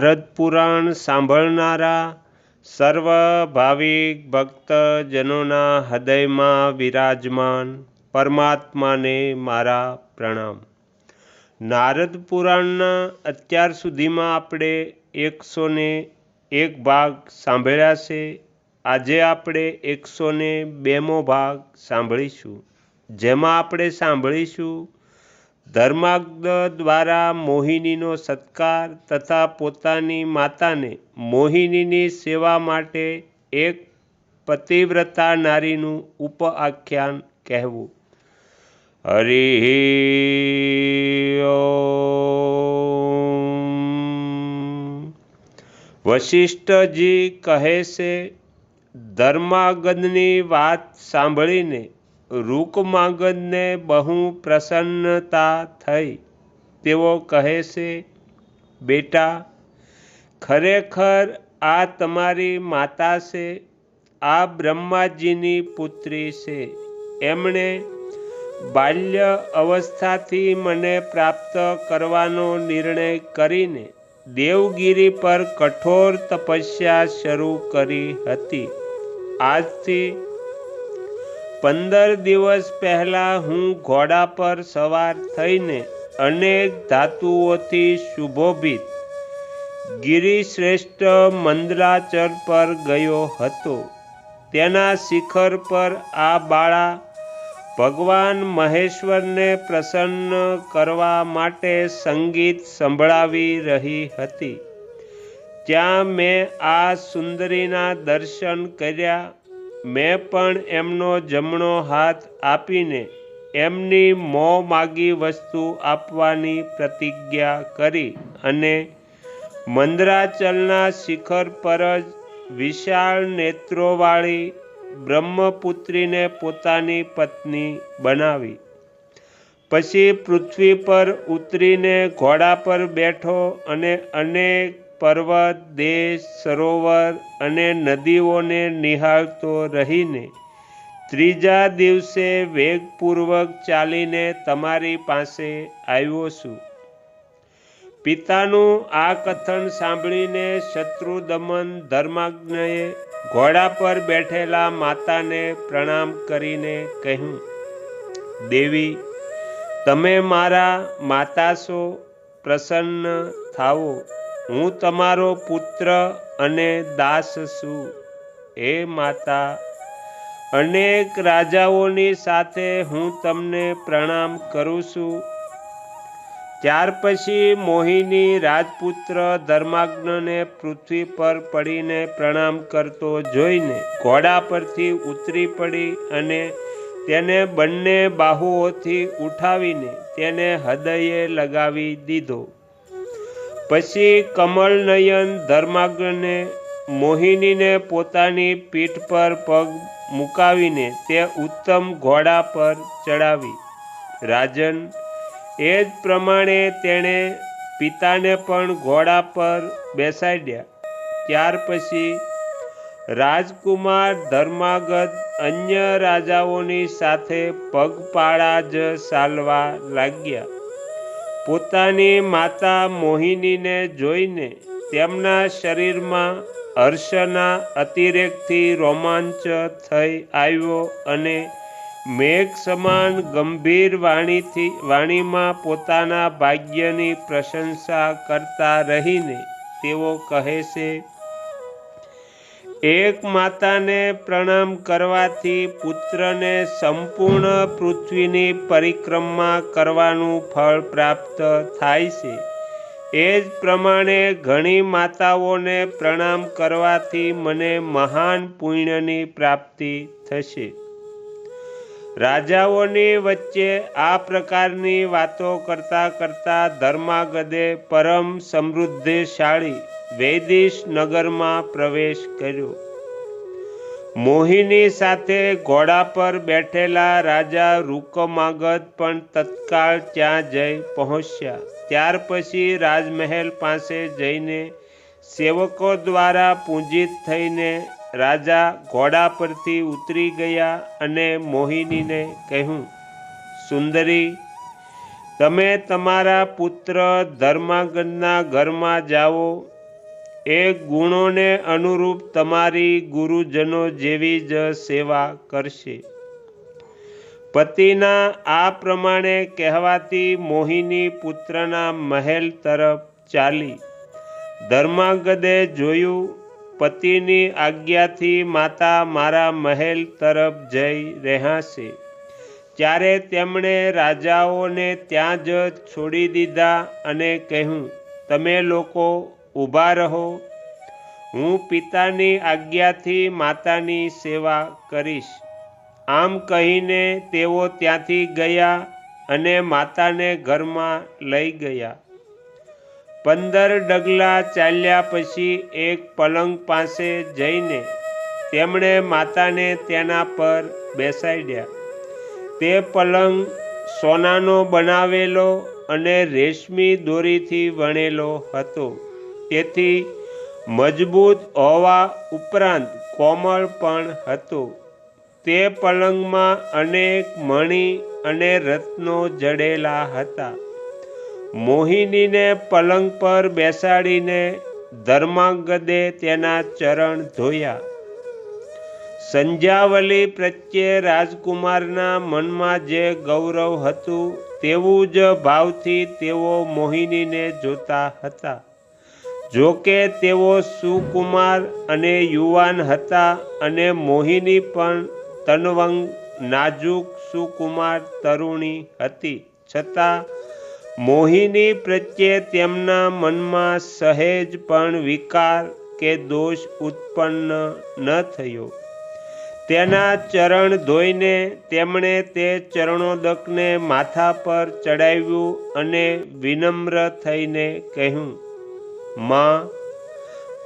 નારદ પુરાણ સાંભળનારા સર્વ ભાવિક ભક્તજનોના હૃદયમાં વિરાજમાન પરમાત્માને મારા પ્રણામ. નારદ પુરાણના અત્યાર સુધીમાં આપણે એકસો ને એક ભાગ સાંભળ્યા છે. આજે આપણે એકસો ને બેમો ભાગ સાંભળીશું. જેમાં આપણે સાંભળીશું ધર્માગ્ધ દ્વારા મોહિનીનો સત્કાર તથા પોતાની માતાને મોહિનીની સેવા માટે એક પતિવ્રતા નારીનું ઉપઆખ્યાન કહેવું. હરિ વશિષ્ઠજી કહે છે ધર્માગદની વાત સાંભળીને રૂકમાગદને બહુ પ્રસન્નતા થઈ. તેઓ કહે છે, બેટા, ખરેખર આ તમારી માતા છે, આ બ્રહ્માજીની પુત્રી છે. એમણે બાલ્ય અવસ્થાથી મને પ્રાપ્ત કરવાનો નિર્ણય કરીને દેવગીરી પર કઠોર તપસ્યા શરૂ કરી હતી. આજથી પંદર દિવસ પહેલાં હું ઘોડા પર સવાર થઈને અનેક ધાતુઓથી શુભોભિત ગિરિશ્રેષ્ઠ મંદરાચર પર ગયો હતો. તેના શિખર પર આ બાળા ભગવાન મહેશ્વરને પ્રસન્ન કરવા માટે સંગીત સંભળાવી રહી હતી. ત્યાં મેં આ સુંદરીના દર્શન કર્યા મેં પણ એમનો જમણો હાથ આપીને એમની મોં માગી વસ્તુ આપવાની પ્રતિજ્ઞા કરી અને મંદરાચલના શિખર પર જ વિશાળ નેત્રોવાળી બ્રહ્મપુત્રીને પોતાની પત્ની બનાવી. પછી પૃથ્વી પર ઉતરીને ઘોડા પર બેઠો અને અનેક પર્વત, દેશ, સરોવર અને નદીઓને નિહાળતો રહીને ત્રીજા દિવસે વેગપૂર્વક ચાલીને તમારી પાસે આવ્યો છું. પિતાનું આ કથન સાંભળીને શત્રુદમન ધર્માજ્ઞએ ઘોડા પર બેઠેલા માતાને પ્રણામ કરીને કહ્યું, દેવી, તમે મારા માતા છો, પ્રસન્ન થાવો હું તમારો પુત્ર અને દાસ છું, હે માતા. અનેક રાજાઓની સાથે હું તમને પ્રણામ કરું છું. ત્યાર પછી મોહિની રાજપુત્ર ધર્માગ્નને પૃથ્વી પર પડીને પ્રણામ કરતો જોઈને ઘોડા પરથી ઉતરી પડી અને તેને બંને બાહુઓથી ઉઠાવીને તેને હૃદયે લગાવી દીધો. પછી કમલનયન ધર્માગ્રને મોહિનીને પોતાની પીઠ પર પગ મુકાવીને તે ઉત્તમ ઘોડા પર ચડાવી. રાજન, એ જ પ્રમાણે તેણે પિતાને પણ ઘોડા પર બેસાડ્યા. ત્યાર પછી રાજકુમાર ધર્માગત અન્ય રાજાઓની સાથે પગપાળા જ ચાલવા લાગ્યા. પોતાની માતા મોહિનીને જોઈને તેમના શરીરમાં હર્ષના અતિરેકથી રોમાંચ થઈ આવ્યો અને મેઘ સમાન ગંભીર વાણીથી, વાણીમાં પોતાના ભાગ્યની પ્રશંસા કરતા રહીને તેઓ કહે છે એક માતાને પ્રણામ કરવાથી પુત્રને સંપૂર્ણ પૃથ્વીની પરિક્રમા કરવાનું ફળ પ્રાપ્ત થાય છે. એ જ પ્રમાણે ઘણી માતાઓને પ્રણામ કરવાથી મને મહાન પુણ્યની પ્રાપ્તિ થશે. રાજાઓની વચ્ચે આ પ્રકારની વાતો કરતા કરતા ધર્માગદે પરમ સમૃદ્ધિશાળી વૈદિશ નગરમાં પ્રવેશ કર્યો. મોહિની સાથે ઘોડા પર બેઠેલા રાજા રૂકમાગદ પણ તત્કાળ ત્યાં જઈ પહોંચ્યા. ત્યાર પછી રાજમહેલ પાસે જઈને સેવકો દ્વારા પૂજિત થઈને રાજા ઘોડા પરથી ઉતરી ગયા અને મોહિનીને કહ્યું, સુંદરી, તમે તમારા પુત્ર ધર્માગનના ઘરમાં જાઓ. એ ગુણોને અનુરૂપ તમારી ગુરુજનો જેવી જ સેવા કરશે. પતિના આ પ્રમાણે કહેવાથી મોહિની પુત્રના મહેલ તરફ ચાલી. ધર્માગદે જોયું પતિની આજ્ઞાથી માતા મારા મહેલ તરફ જઈ રહ્યા છે ત્યારે તેમણે રાજાઓને ત્યાં જ છોડી દીધા અને કહ્યું, તમે લોકો ઊભા રહો. હું પિતાની આજ્ઞાથી માતાની સેવા કરીશ. આમ કહીને તેઓ ત્યાંથી ગયા અને માતાને ઘરમાં લઈ ગયા. પંદર ડગલા ચાલ્યા પછી એક પલંગ પાસે જઈને તેમણે માતાને તેના પર બેસાડ્યા. તે પલંગ સોનાનો બનાવેલો અને રેશમી દોરીથી વણેલો હતો. તેથી મજબૂત હોવા ઉપરાંત કોમળ પણ હતો. તે પલંગમાં અનેક મણી અને રત્નો જડેલા હતા. મોહિનીને પલંગ પર બેસાડીને ધર્માંગદે તેના ચરણ ધોયા. સંજાવલી પ્રત્યે રાજકુમારના મનમાં જે ગૌરવ હતું, તેવું જ ભાવથી તેઓ મોહિનીને જોતા હતા. જો કે તેઓ સુકુમાર અને યુવાન હતા અને મોહિની પણ તનવંગ, નાજુક સુકુમાર તરુણી હતી. છતાં મોહિની પ્રત્યે તેમના મનમાં સહેજ પણ વિકાર કે દોષ ઉત્પન્ન ન થયો. તેના ચરણ ધોઈને તેમણે તે ચરણોદકને માથા પર ચડાવ્યું અને વિનમ્ર થઈને કહ્યું, માં,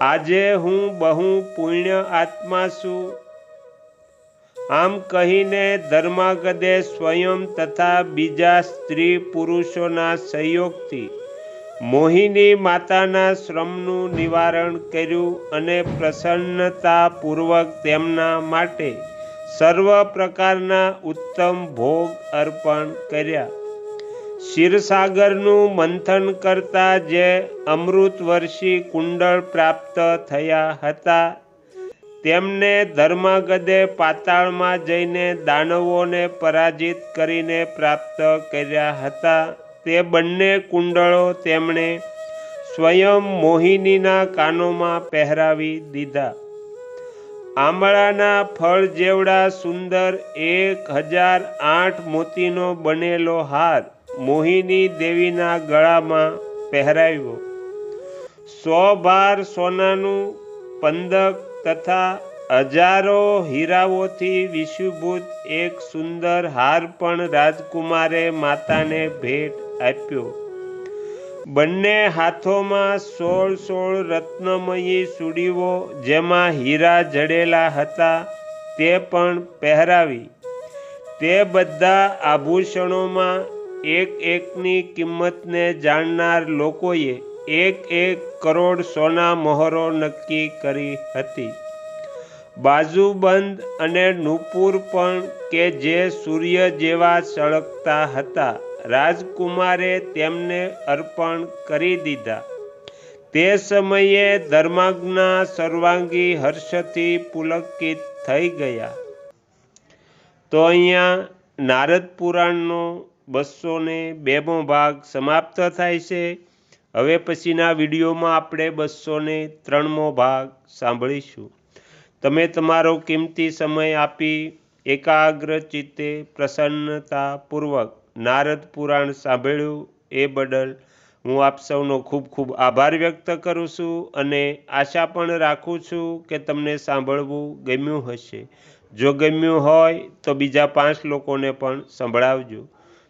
આજે હું બહુ પુણ્ય આત્મા છું. આમ કહીને ધર્માગદે સ્વયં તથા બીજા સ્ત્રી પુરુષોના સહયોગથી મોહિની માતાના શ્રમનું નિવારણ કર્યું અને પ્રસન્નતાપૂર્વક તેમના માટે સર્વ પ્રકારના ઉત્તમ ભોગ અર્પણ કર્યા. ક્ષીરસાગરનું મંથન કરતા જે અમૃતવર્ષી કુંડળ પ્રાપ્ત થયા હતા તેમને ધર્માગદે પાતાળમાં જઈને દાનવોને પરાજિત કરીને પ્રાપ્ત કર્યા હતા. તે બંને કુંડળો તેમણે સ્વયં મોહિનીના કાનોમાં પહેરાવી દીધા. આંબળાના ફળ જેવડા સુંદર એક હજાર આઠ મોતીનો બનેલો હાર મોહિની દેવીના ગળામાં પહેરાવ્યો. સો ભાર સોનાનું પંદક તથા હજારો હીરાઓથી વિશુભૂત એક સુંદર હાર પણ રાજકુમારે માતાને ભેટ આપ્યો. બંને હાથોમાં સોળ સોળ રત્નમયી સુડીઓ જેમાં હીરા જડેલા હતા તે પણ પહેરાવી. તે બધા આભૂષણોમાં એક એકની કિંમતને જાણનાર લોકોએ એક એક કરોડ સોના મહોરો નક્કી કરી હતી. બાજુબંધ અને નુપુર પણ કે જે સૂર્ય જેવા સળગતા હતા, રાજકુમારે તેમને અર્પણ કરી દીધા. તે સમયે ધર્માજ્ઞા સર્વાંગી હર્ષથી પુલકિત થઈ ગયા. તો અહીંયા નારદ પુરાણનો બસો ને બેમો ભાગ સમાપ્ત થાય છે. હવે પછીના વિડીયોમાં આપણે બસો ને ત્રણમો ભાગ સાંભળીશું. તમે તમારો કિંમતી સમય આપી એકાગ્ર ચિત્તે પ્રસન્નતાપૂર્વક નારદ પુરાણ સાંભળ્યું એ બદલ હું આપ સૌનો ખૂબ ખૂબ આભાર વ્યક્ત કરું છું અને આશા પણ રાખું છું કે તમને સાંભળવું ગમ્યું હશે. જો ગમ્યું હોય તો બીજા પાંચ લોકોને પણ સંભળાવજો.